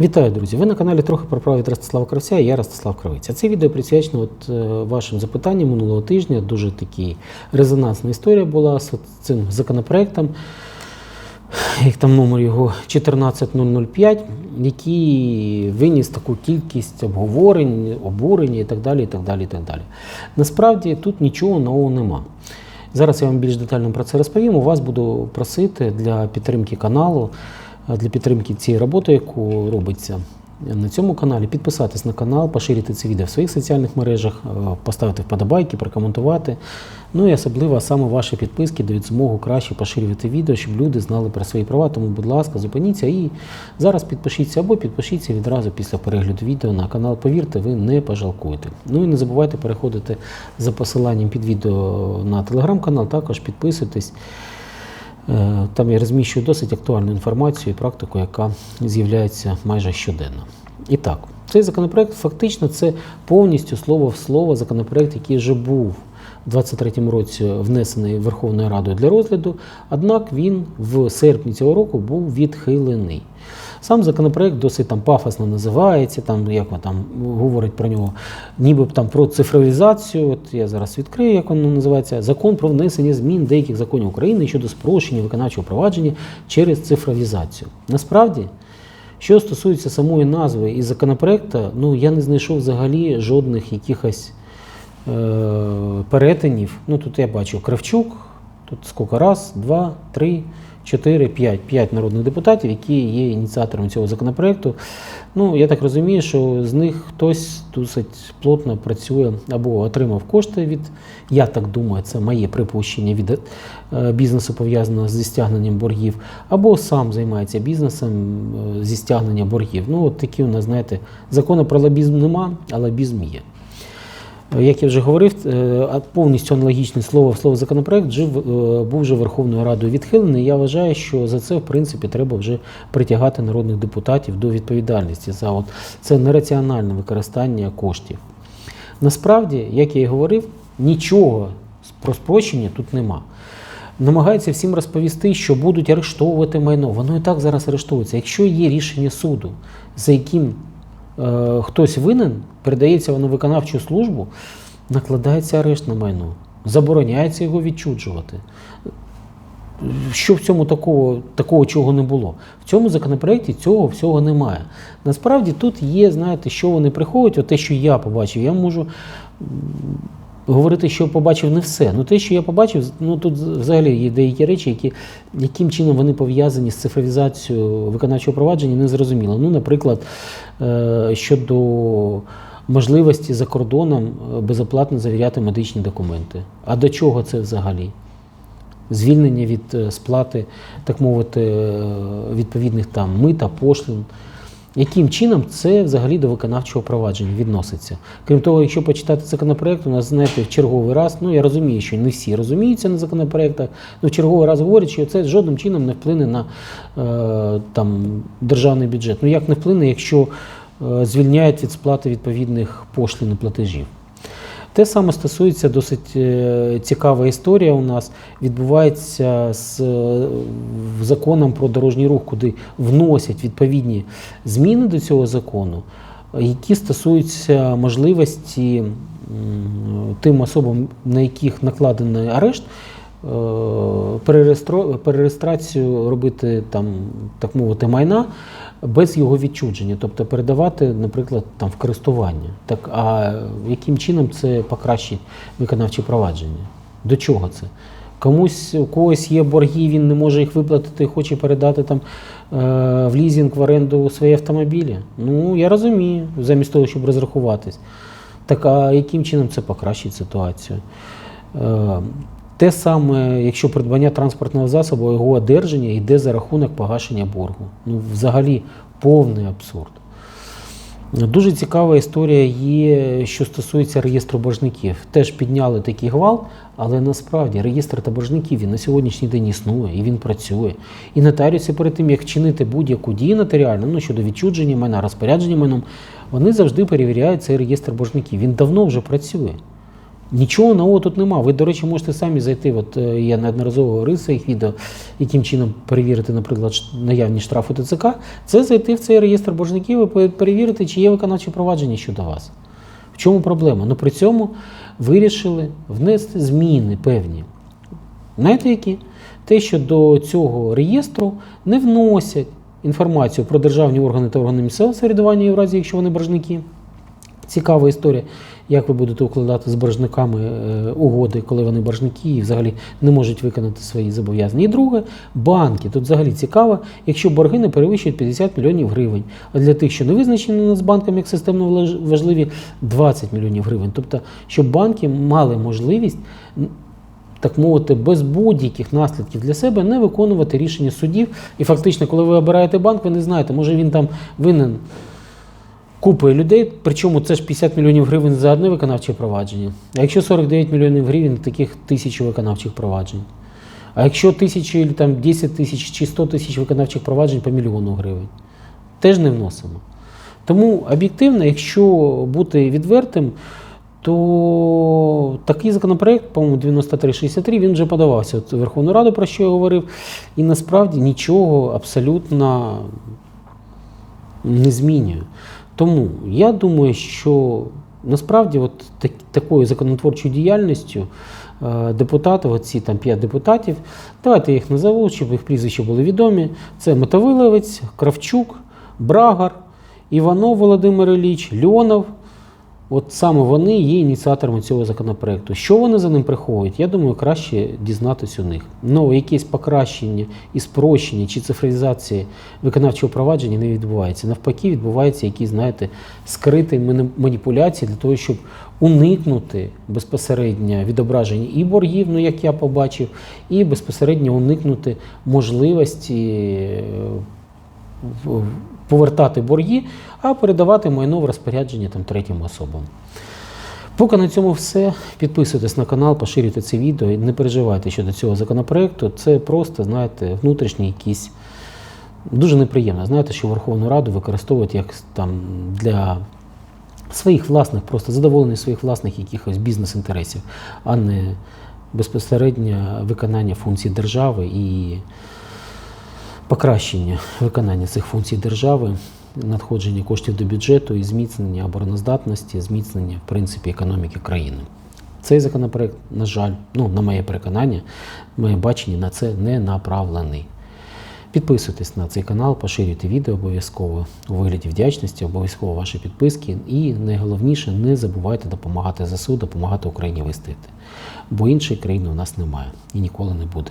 Вітаю, друзі! Ви на каналі трохи про право від Ростислава Кравця я Ростислав Кравець. А Це відео присвячено от, е, вашим запитанням минулого тижня. Дуже такі резонансна історія була з цим законопроектом, як там номер його 14005, який виніс таку кількість обговорень, обурення і так далі. і так далі, і так далі. Насправді тут нічого нового нема. Зараз я вам більш детально про це розповім. У вас буду просити для підтримки каналу, для підтримки цієї роботи, яку робиться на цьому каналі, підписатись на канал, поширити це відео в своїх соціальних мережах, е, поставити вподобайки, прокоментувати. Ну і особливо саме ваші підписки дають змогу краще поширювати відео, щоб люди знали про свої права. Тому, будь ласка, зупиніться і зараз підпишіться або підпишіться відразу після перегляду відео на канал. Повірте, ви не пожалкуєте. Ну і не забувайте переходити за посиланням під відео на телеграм-канал, також підписуйтесь. Е, Там я розміщую досить актуальну інформацію і практику, яка з'являється майже щоденно. І так, цей законопроект фактично це повністю слово в слово законопроект, який вже був у 2023 році внесений Верховною Радою для розгляду, однак він в серпні цього року був відхилений. Сам законопроект досить там пафосно називається, там як воно там говорить про нього, ніби там про цифровізацію. От я зараз відкрию, як воно називається. Закон про внесення змін деяких законів України щодо спрощення виконавчого провадження через цифровізацію. Насправді, що стосується самої назви і законопроекту, ну я не знайшов взагалі жодних якихось е, перетинів. Ну тут я бачу Кравчук, тут скільки раз, два, три. 4, 5, 5 народних депутатів, які є ініціаторами цього законопроекту. Ну, я так розумію, що з них хтось досить плотно працює або отримав кошти від, я так думаю, це моє припущення від е, бізнесу пов'язаного зі стягненням боргів, або сам займається бізнесом е, зі стягнення боргів. Ну, от такі у нас, знаєте, закону про лобізм нема, а лобізм є. Як я вже говорив, е, повністю аналогічний слово в слово законопроект вже в- е, був вже Верховною Радою відхилений. Я вважаю, що за це в принципі треба вже притягати народних депутатів до відповідальності за от це нераціональне використання коштів. Насправді, як я і говорив, нічого про спрощення тут нема. Намагаються всім розповісти, що будуть арештовувати майно. Воно і так зараз арештовується. Якщо є рішення суду, за яким е, хтось винен, передається воно виконавчу службу, накладається арешт на майно, забороняється його відчуджувати. Що в цьому такого, такого чого не було? В цьому законопроекті цього всього немає. Насправді тут є, знаєте, що вони приходять, те, що я побачив, я можу говорити, що побачив не все. Ну те, що я побачив, ну тут взагалі є деякі речі, які яким чином вони пов'язані з цифровізацією виконавчого провадження, не зрозуміло. Ну, наприклад, е, щодо можливості за кордоном е, безоплатно завіряти медичні документи. А до чого це взагалі? Звільнення від е, сплати, так мовити, відповідних там мита, пошлин. Яким чином це взагалі до виконавчого провадження відноситься? Крім того, якщо почитати законопроект, у нас знаєте, в черговий раз, ну я розумію, що не всі розуміються на законопроектах, але в черговий раз говорять, що це жодним чином не вплине на е, там, державний бюджет. Ну як не вплине, якщо е, звільняють від сплати відповідних пошлин і платежів? Те саме стосується досить е, цікава історія у нас. Відбувається з законом про дорожній рух, куди вносять відповідні зміни до цього закону, які стосуються можливості тим особам, на яких накладений арешт, е, перереєстрацію робити там, так мовити, майна без його відчудження, тобто передавати, наприклад, там в користування. Так а яким чином це покращить виконавче провадження? До чого це? Комусь у когось є борги, він не може їх виплатити, хоче передати там е, в лізінг в оренду свої автомобілі. Ну я розумію, замість того, щоб розрахуватись. Так а яким чином це покращить ситуацію? Те саме, якщо придбання транспортного засобу, його одержання йде за рахунок погашення боргу. Ну, взагалі повний абсурд. Дуже цікава історія є, що стосується реєстру боржників. Теж підняли такий гвалт, але насправді реєстр та боржників він на сьогоднішній день існує і він працює. І нотаріуси перед тим, як вчинити будь-яку дію нотаріальну, ну щодо відчудження майна, розпорядження майном, вони завжди перевіряють цей реєстр боржників. Він давно вже працює. Нічого нового тут нема. Ви, до речі, можете самі зайти. От е, я неодноразово говорив своїх відео, яким чином перевірити, наприклад, наявні штрафи ТЦК. Це зайти в цей реєстр боржників і перевірити, чи є виконавче провадження щодо вас. В чому проблема? Ну при цьому вирішили внести зміни певні. Знаєте які? Те, що до цього реєстру не вносять інформацію про державні органи та органи місцевого самоврядування, і в разі, якщо вони боржники. Цікава історія, як ви будете укладати з боржниками е, угоди, коли вони боржники і взагалі не можуть виконати свої зобов'язання. І друге, банки. Тут взагалі цікаво, якщо борги не перевищують 50 мільйонів гривень. А для тих, що не визначені Нацбанком як системно важливі, 20 мільйонів гривень. Тобто, щоб банки мали можливість так мовити, без будь-яких наслідків для себе не виконувати рішення судів. І фактично, коли ви обираєте банк, ви не знаєте, може він там винен купою людей, причому це ж 50 мільйонів гривень за одне виконавче провадження. А якщо 49 мільйонів гривень, таких тисячу виконавчих проваджень. А якщо тисячі, там 10 тисяч чи 100 тисяч виконавчих проваджень по мільйону гривень, теж не вносимо. Тому об'єктивно, якщо бути відвертим, то такий законопроект, по-моєму, 9363, він вже подавався в Верховну Раду, про що я говорив, і насправді нічого абсолютно не змінює. Тому я думаю, що насправді от так, такою законотворчою діяльністю депутатів, оці там п'ять депутатів, давайте їх назову, щоб їх прізвища були відомі. Це Мотовиловець, Кравчук, Брагар, Іванов Володимир Ілліч, Льонов. От саме вони є ініціаторами цього законопроекту. Що вони за ним приховують, я думаю, краще дізнатись у них. Ну, якесь покращення і спрощення чи цифровізації виконавчого провадження не відбувається. Навпаки, відбувається якісь, знаєте, скриті маніпуляції для того, щоб уникнути безпосередньо відображення і боргів, ну як я побачив, і безпосередньо уникнути можливості е, повертати борги, а передавати майно в розпорядження там, третім особам. Поки на цьому все. Підписуйтесь на канал, поширюйте це відео і не переживайте щодо цього законопроекту. Це просто, знаєте, внутрішній якийсь. Дуже неприємно. Знаєте, що Верховну Раду використовують як там для своїх власних, просто задоволення своїх власних якихось бізнес-інтересів, а не безпосередньо виконання функцій держави і покращення виконання цих функцій держави, надходження коштів до бюджету і зміцнення обороноздатності, зміцнення в принципі економіки країни. Цей законопроект, на жаль, ну на моє переконання, моє бачення на це не направлений. Підписуйтесь на цей канал, поширюйте відео обов'язково у вигляді вдячності, обов'язково ваші підписки. І найголовніше, не забувайте допомагати ЗСУ, допомагати Україні вистояти. Бо іншої країни у нас немає і ніколи не буде.